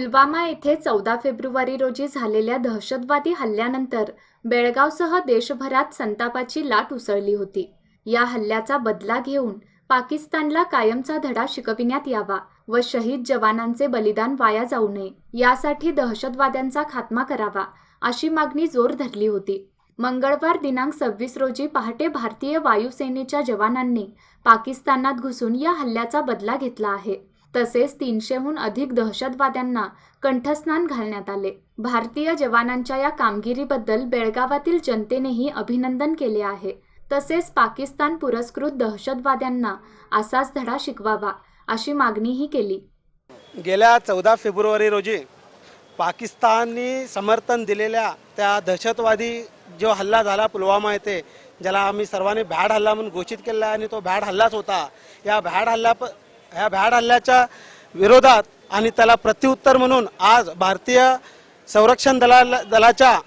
पुलवामा येथे चौदा फेब्रुवारी रोजी झालेल्या दहशतवादी हल्ल्यानंतर बेळगावसह देशभरात संतापाची लाट उसळली होती. या हल्ल्याचा बदला घेऊन पाकिस्तानला कायमचा धडा शिकविण्यात यावा व शहीद जवानांचे बलिदान वाया जाऊ नये यासाठी दहशतवाद्यांचा खात्मा करावा अशी मागणी जोर धरली होती. मंगळवार दिनांक सव्वीस रोजी पहाटे भारतीय वायुसेनेच्या जवानांनी पाकिस्तानात घुसून या हल्ल्याचा बदला घेतला आहे. तसेच तीनशेहून अधिक दहशतवाद्यांना कंठस्नान घालण्यात आले. भारतीय जवानांच्या या कामगिरीबद्दल बेळगावातील जनतेनेही अभिनंदन केले आहे. तसेच पाकिस्तान पुरस्कृत दहशतवाद्यांना असाच धडा शिकवावा अशी मागणीही केली. गेल्या चौदा फेब्रुवारी रोजी पाकिस्ताननी समर्थन दिलेल्या त्या दहशतवादी जो हल्ला झाला पुलवामा येथे ज्याला आम्ही सर्वांनी भ्याड हल्ला म्हणून घोषित केला आणि तो भ्याड हल्लाच होता. या भ्याड हल्ला प ह्या भ्याड हल्ल्याच्या विरोधात आणि त्याला प्रत्युत्तर म्हणून आज भारतीय संरक्षण दला दलाच्या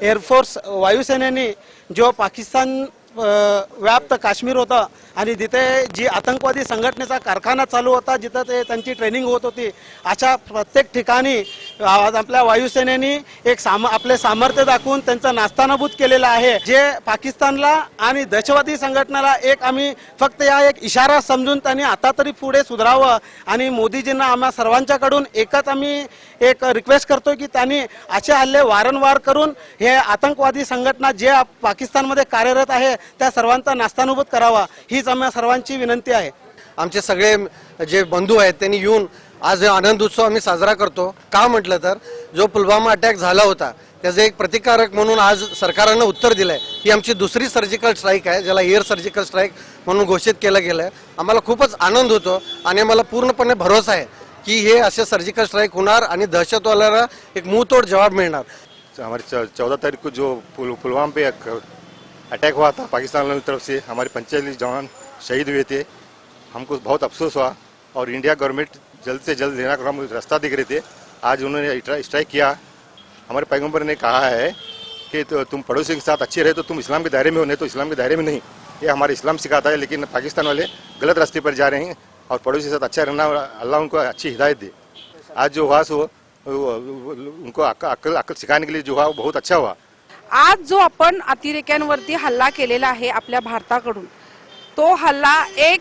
एअरफोर्स वायुसेनेने जो पाकिस्तान व्याप्त काश्मीर होता आणि तिथे जी आतंकवादी संघटनेचा कारखाना चालू होता जिथं ते त्यांची ट्रेनिंग होत होती अशा प्रत्येक ठिकाणी आज आपल्या वायुसेनेने एक साम आपले सामर्थ्य दाखवून त्यांचं नास्तानाभूत केलेलं आहे. जे पाकिस्तानला आणि दहशतवादी संघटनेला एक आम्ही फक्त या एक इशारा समजून त्यांनी आता तरी पुढे सुधारावं आणि मोदीजींना आम्हा सर्वांच्याकडून एकच आम्ही एक रिक्वेस्ट करतो की त्यांनी असे हल्ले वारंवार करून हे आतंकवादी संघटना जे पाकिस्तानमध्ये कार्यरत आहे त्या सर्वांचा नास्तानुभूत करावा. हीच आम्हा सर्वांची विनंती आहे. आमचे सगळे जे बंधू आहेत त्यांनी येऊन आज हे आनंद उत्सव आम्ही साजरा करतो. का म्हटलं तर जो पुलवामा अटॅक झाला होता त्याचं एक प्रतिकारक म्हणून आज सरकारनं उत्तर दिलंय. ही आमची दुसरी सर्जिकल स्ट्राईक आहे ज्याला एअर सर्जिकल स्ट्राईक म्हणून घोषित केलं गेलं आहे आम्हाला खूपच आनंद होतो आणि आम्हाला पूर्णपणे भरोसा आहे की हे असे सर्जिकल स्ट्राईक होणार आणि दहशतवाद्याला एक मुंहतोड जवाब मिळणार. हमारे चौदह तारीख को जो पुल, पुलवामा पे अटैक हुआ था पाकिस्तान की तरफ से हमारे पंचायत जवान शहीद हुए थे। हमको बहुत अफसोस हुआ और इंडिया गवर्नमेंट जल्द से जल्द देना का हम रास्ता दिख रहे थे। आज उन्होंने स्ट्राइक किया। हमारे पैगम्बर ने कहा है कि तो तुम पड़ोसी के साथ अच्छे रहे तो तुम इस्लाम के दायरे में हो नहीं तो इस्लाम के दायरे में नहीं। ये हमारे इस्लाम सिखाता है लेकिन पाकिस्तान वाले गलत रास्ते पर जा रहे हैं और पड़ोसी के साथ अच्छा रहना अल्लाह उनको अच्छी हिदायत दे। आज जो हुआ सो उनको अक्ल अक्ल सिखाने के लिए जो हुआ वो बहुत अच्छा हुआ। आज जो आपण अतिरेक्यांवरती हल्ला केलेला आहे आपल्या भारताकडून तो हल्ला एक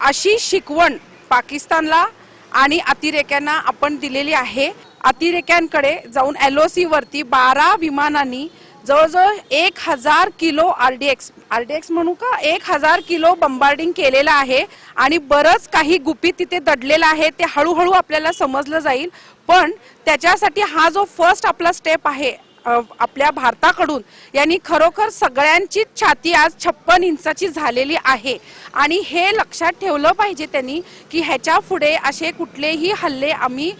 अशी शिकवण पाकिस्तानला आणि अतिरेक्यांना आपण दिलेली आहे. अतिरेक्यांकडे जाऊन एल ओ वरती बारा विमानांनी जवळजवळ एक हजार kilo R D X R D X म्हणू का? एक हजार किलो बंबार्डिंग केलेलं आहे आणि बरंच काही गुपित तिथे दडलेलं आहे. ते हळूहळू आपल्याला समजलं जाईल. पण त्याच्यासाठी हा जो फर्स्ट आपला स्टेप आहे आपल्या भारताकडून यांनी खरोखर सगळ्यांची छाती आज छप्पन इंचाची झालेली आहे. आणि हे लक्षात ठेवलं पाहिजे त्यांनी की ह्याच्या पुढे असे कुठलेही हल्ले आम्ही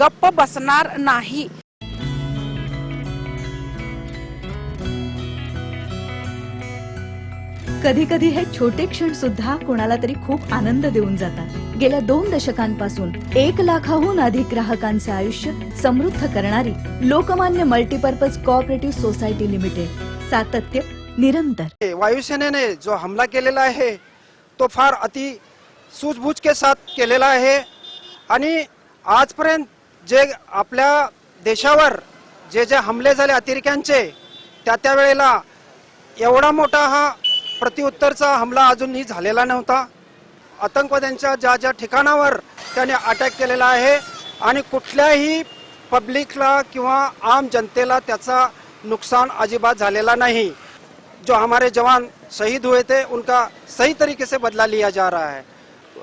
गप्प बसणार नाही. कधी कधी हे छोटे क्षण सुद्धा कोणाला तरी खूप आनंद देऊन जातात. गेल्या दोन दशकांपासून एक लाखाहून अधिक ग्राहकांचे आयुष्य समृद्ध करणारी Lokmanya multipurpose cooperative society limited सातत्य निरंतर. वायुसेनेने जो हमला केलेला आहे तो फार अति सूझबूझ के साथ केलेला आहे आणि आजपर्यंत जे आपल्या देशावर जे जे हमले झाले अतिरेक्यांचे त्या त्या वेळेला एवढा मोठा हा प्रत्युत्तरचा हमला अजूनही झालेला नव्हता. आतंकवाद्यांच्या ज्या ज्या ठिकाणावर त्याने अटॅक केलेला आहे आणि कुठल्याही पब्लिकला किंवा आम जनतेला त्याचा नुकसान अजिबात झालेला नहीं. जो हमारे जवान शहीद हुए थे उनका सही तरीके से बदला लिया जा रहा है.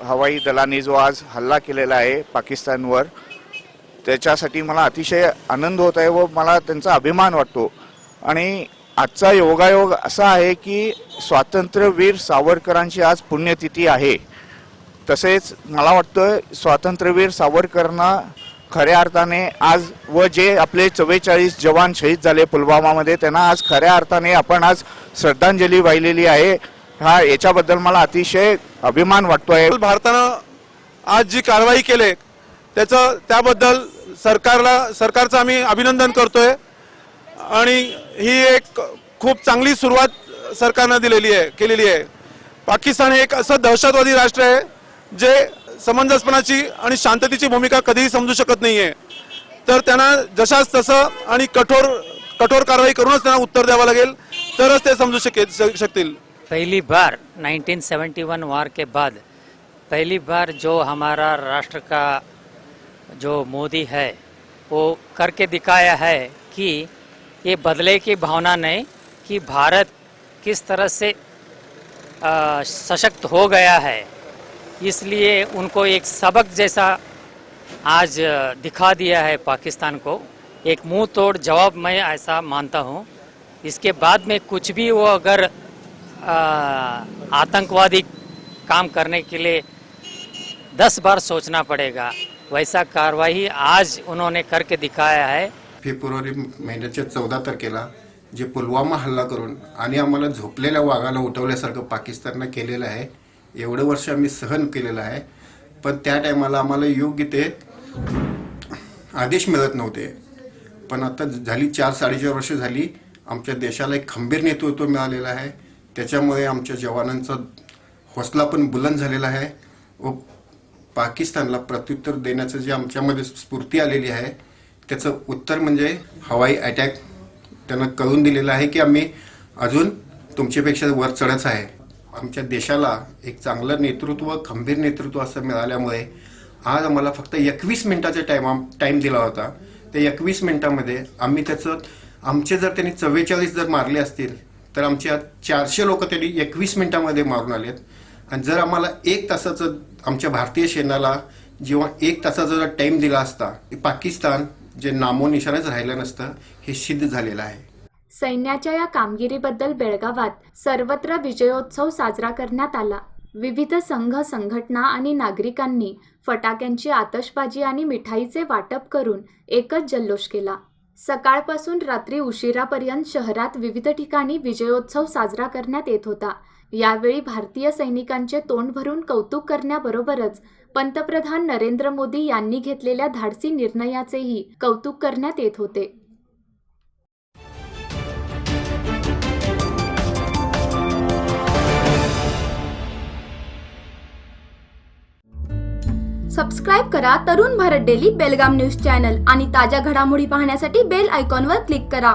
हवाई दलाने जो आज हल्ला केलेला आहे पाकिस्तानवर त्याच्यासाठी मला अतिशय आनंद होत आहे व मला त्यांचा अभिमान वाटतो. आणि आजचा योगायोग असा आहे की स्वातंत्र्यवीर सावरकरांची आज पुण्यतिथी आहे. तसेच मला वाटतं स्वातंत्र्यवीर सावरकरांना खऱ्या अर्थाने आज व जे आपले चव्वेचाळीस जवान शहीद झाले पुलवामामध्ये त्यांना आज खऱ्या अर्थाने आपण आज श्रद्धांजली वाहिलेली आहे. हा याच्याबद्दल मला अतिशय अभिमान वाटतो आहे भारतानं आज जी कारवाई केली त्याचं त्याबद्दल सरकारला सरकारचं आम्ही अभिनंदन करतोय. आणि ही एक खूप चांगली सुरुवात सरकारनं दिलेली आहे केलेली आहे. पाकिस्तान हे एक असं दहशतवादी राष्ट्र आहे जे समंजसपणाची आणि शांततेची भूमिका कधीही समजू शकत नाही आहे तर त्यांना जशाच तसं आणि कठोर कठोर कारवाई करूनच त्यांना उत्तर द्यावं लागेल तरच ते समजू शकेल शकतील. पहली बार 1971 वार के बाद पहली बार जो हमारा राष्ट्र का जो मोदी है वो करके दिखाया है कि ये बदले की भावना नहीं कि भारत किस तरह से सशक्त हो गया है। इसलिए उनको एक सबक जैसा आज दिखा दिया है पाकिस्तान को। एक मुँह तोड़ जवाब मैं ऐसा मानता हूँ। इसके बाद में कुछ भी वो अगर आतंकवादी काम करने के लिए दस बार सोचना पड़ेगा, वैसा कार्रवाई आज उन्होंने करके दिखाया है। फेब्रुवारी महिन्याच्या चौदा तारखेला जे पुलवामा हल्ला करून आणि आम्हाला झोपलेल्या वाघाला उठवल्यासारखं पाकिस्ताननं केलेलं आहे एवढं वर्ष आम्ही सहन केलेलं आहे. पण त्या टायमाला आम्हाला योग्य ते आदेश मिळत नव्हते. पण आता झाली चार साडेचार वर्ष झाली आमच्या देशाला एक खंबीर नेतृत्व मिळालेलं आहे. त्याच्यामुळे आमच्या जवानांचा हौसला पण बुलंद झालेला आहे. व पाकिस्तानला प्रत्युत्तर देण्याचं जे आमच्यामध्ये स्फूर्ती आलेली आहे त्याचं उत्तर म्हणजे हवाई अटॅक त्यांना कळून दिलेलं आहे की आम्ही अजून तुमच्यापेक्षा वर चढच आहे. आमच्या देशाला एक चांगलं नेतृत्व खंबीर नेतृत्व असं मिळाल्यामुळे आज आम्हाला फक्त एकवीस मिनिटाचा टाईम टाईम दिला होता. त्या एकवीस मिनिटामध्ये आम्ही त्याचं आमचे जर त्यांनी चव्वेचाळीस जर मारले असतील तर आमच्या चारशे लोक त्यांनी एकवीस मिनिटामध्ये मारून आलेत. आणि जर आम्हाला एक तासाचं आमच्या भारतीय सेनाला जेव्हा एक तासाचा जर टाईम दिला असता पाकिस्तान जे नामोनिशाणच राहिलं नसतं हे सिद्ध झालेलं आहे. सैन्याच्या या कामगिरीबद्दल बेळगावात सर्वत्र विजयोत्सव साजरा करण्यात आला. विविध संघ संघटना आणि नागरिकांनी फटाक्यांची आतषबाजी आणि मिठाईचे वाटप करून एकच जल्लोष केला. सकाळपासून रात्री उशिरापर्यंत शहरात विविध ठिकाणी विजयोत्सव साजरा करण्यात येत होता. यावेळी भारतीय सैनिकांचे तोंड भरून कौतुक करण्याबरोबरच पंतप्रधान नरेंद्र मोदी यांनी घेतलेल्या धाडसी निर्णयाचेही कौतुक करण्यात येत होते. सबस्क्राईब करा Tarun Bharat daily Belgaum news channel आणि ताज्या घडामोडी पाहण्यासाठी बेल आयकॉनवर क्लिक करा.